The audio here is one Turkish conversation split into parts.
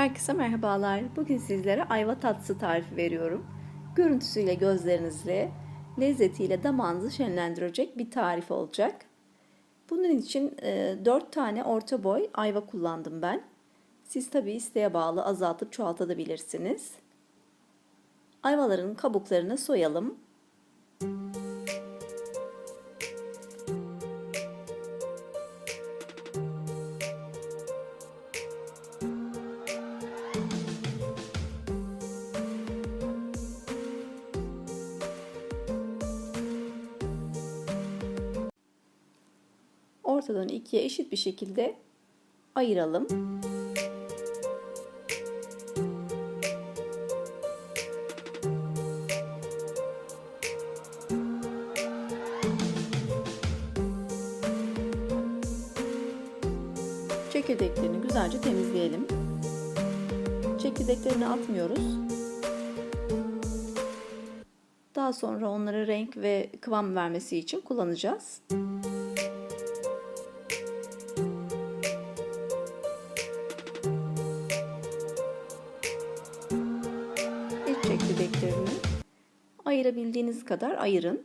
Herkese merhabalar. Bugün sizlere ayva tatlısı tarifi veriyorum. Görüntüsüyle gözlerinizle, lezzetiyle damağınızı şenlendirecek bir tarif olacak. Bunun için e, 4 tane orta boy ayva kullandım ben. Siz tabi isteğe bağlı azaltıp çoğaltabilirsiniz. Ayvaların kabuklarını soyalım. Ortadan ikiye eşit bir şekilde ayıralım. Çekirdeklerini güzelce temizleyelim. Çekirdeklerini atmıyoruz. Daha sonra onlara renk ve kıvam vermesi için kullanacağız. İç çekirdeklerini ayırabildiğiniz kadar ayırın.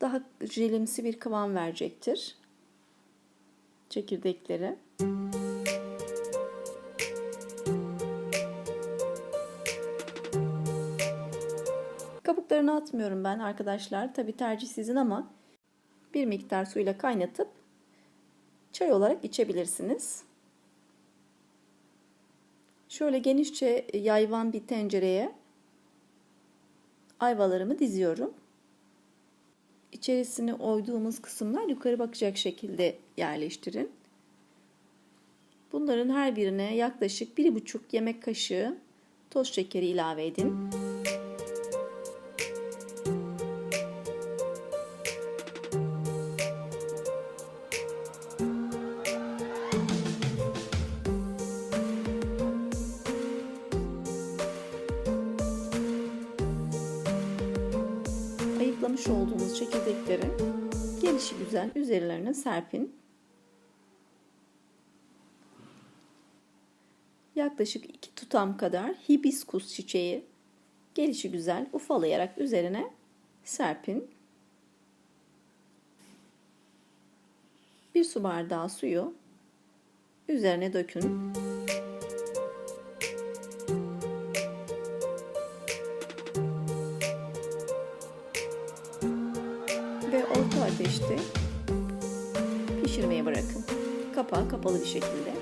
Daha jelimsi bir kıvam verecektir. Çekirdekleri. Kabuklarını atmıyorum ben arkadaşlar. Tabi tercih sizin ama bir miktar suyla kaynatıp çay olarak içebilirsiniz. Şöyle genişçe yayvan bir tencereye ayvalarımı diziyorum. İçerisine oyduğumuz kısımlar yukarı bakacak şekilde yerleştirin. Bunların her birine yaklaşık 1,5 yemek kaşığı toz şekeri ilave edin. Ayıklamış olduğumuz çekirdekleri gelişi güzel üzerlerine serpin. Yaklaşık iki tutam kadar hibiskus çiçeği gelişi güzel ufalayarak üzerine serpin. Bir su bardağı suyu üzerine dökün. Ateşte pişirmeye bırakın. Kapağı kapalı bir şekilde.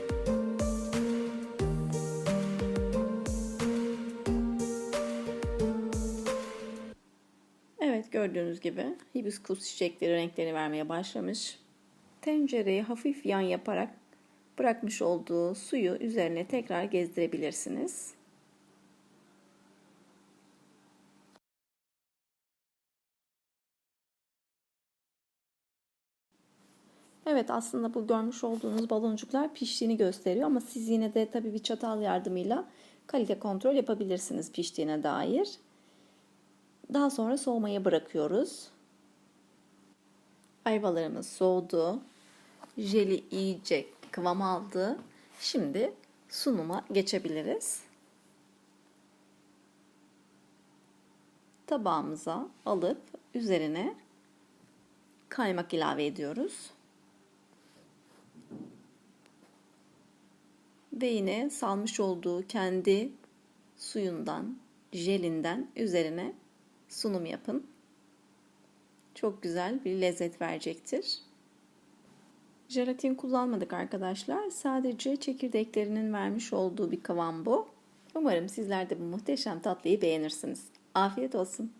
Evet gördüğünüz gibi hibiskus çiçekleri renklerini vermeye başlamış. Tencereyi hafif yan yaparak bırakmış olduğu suyu üzerine tekrar gezdirebilirsiniz. Evet aslında bu görmüş olduğunuz baloncuklar piştiğini gösteriyor ama siz yine de tabii bir çatal yardımıyla kalite kontrol yapabilirsiniz piştiğine dair. Daha sonra soğumaya bırakıyoruz. Ayvalarımız soğudu. Jeli iyice kıvam aldı. Şimdi sunuma geçebiliriz. Tabağımıza alıp üzerine kaymak ilave ediyoruz. Ve yine salmış olduğu kendi suyundan, jelinden üzerine sunum yapın. Çok güzel bir lezzet verecektir. Jelatin kullanmadık arkadaşlar. Sadece çekirdeklerinin vermiş olduğu bir kıvam bu. Umarım sizler de bu muhteşem tatlıyı beğenirsiniz. Afiyet olsun.